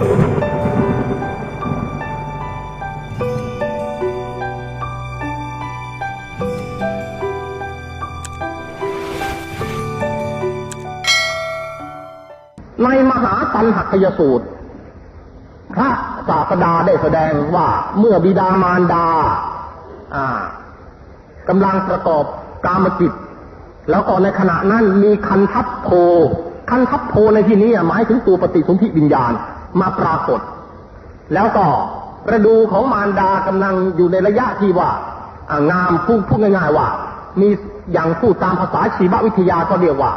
ในมหาตันหักยสูตร พระศาสดาได้แสดงว่าเมื่อบิดามารดาอ่ากำลังประกอบกามจิต แล้วก็ในขณะนั้นมีคันทัพโพ คันทัพโพในที่นี้หมายถึงตัวปฏิสนธิวิญญาณมาปรากฏ แล้วก็ประดูของมารดากำลังอยู่ในระยะที่ว่างามพูดพูดง่ายๆว่า มีอย่างพูดตามภาษาชีววิทยาก็เรียกว่า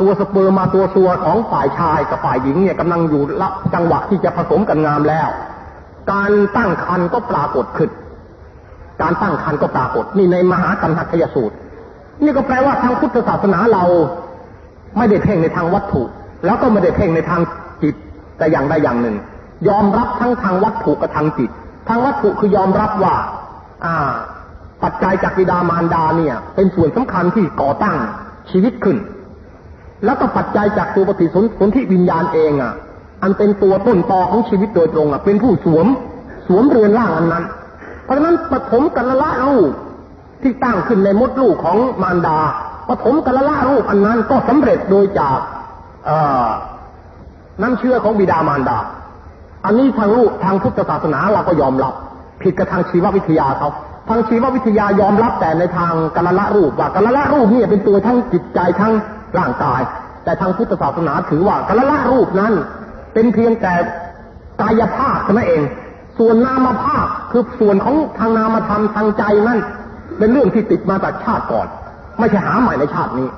ตัวสเปิร์มาตัวซัวของฝ่ายชายกับฝ่ายหญิงเนี่ยกำลังอยู่รับจังหวะที่จะผสมกันงามแล้ว การตั้งครรภ์ก็ปรากฏขึ้น การตั้งครรภ์ก็ปรากฏนี่ในมหากันหักขยสูตร นี่ก็แปลว่าทางพุทธศาสนาเรา ไม่ได้เพ่งในทางวัตถุ แล้วก็ไม่ได้เพ่งในทางจิต แต่อย่างใดอย่างหนึ่ง ยอมรับทั้งทางวัตถุกับทางจิต ทางวัตถุคือยอมรับว่า อ่า ปัจจัยจากบิดามารดาเนี่ย เป็นส่วนสำคัญที่ก่อตั้งชีวิตขึ้น แล้วก็ปัจจัยจากตัวปฏิสนสนธิวิญญาณเองอะ อันเป็นตัวต้นตอของชีวิตโดยตรงอะ เป็นผู้สวมสวมเรือนร่างอันนั้น เพราะฉะนั้นปฐมกัลละรูปที่ตั้งขึ้นในมดลูกของมารดา ปฐมกัลละรูปอันนั้นก็สำเร็จโดยจากเอน้ำเชื่อของบิดามารดา อันนี้ทางลูกทางพุทธศาสนาเราก็ยอมรับ ผิดกับทางชีววิทยาเขาทางชีววิทยายอมรับแต่ในทางกัลละรูปว่ากัลละรูปเนี่ยเป็นตัวทั้งจิตใจทั้งร่างกาย แต่ทางพุทธศาสนาถือว่ากัลละรูปนั้น เป็นเพียงแต่กายภาพเท่านั้นเอง ส่วนนามภาพคือส่วนของทางนามธรรมทางใจนั่นเป็นเรื่องที่ติดมาจากชาติก่อน ไม่ใช่หาใหม่ในชาตินี้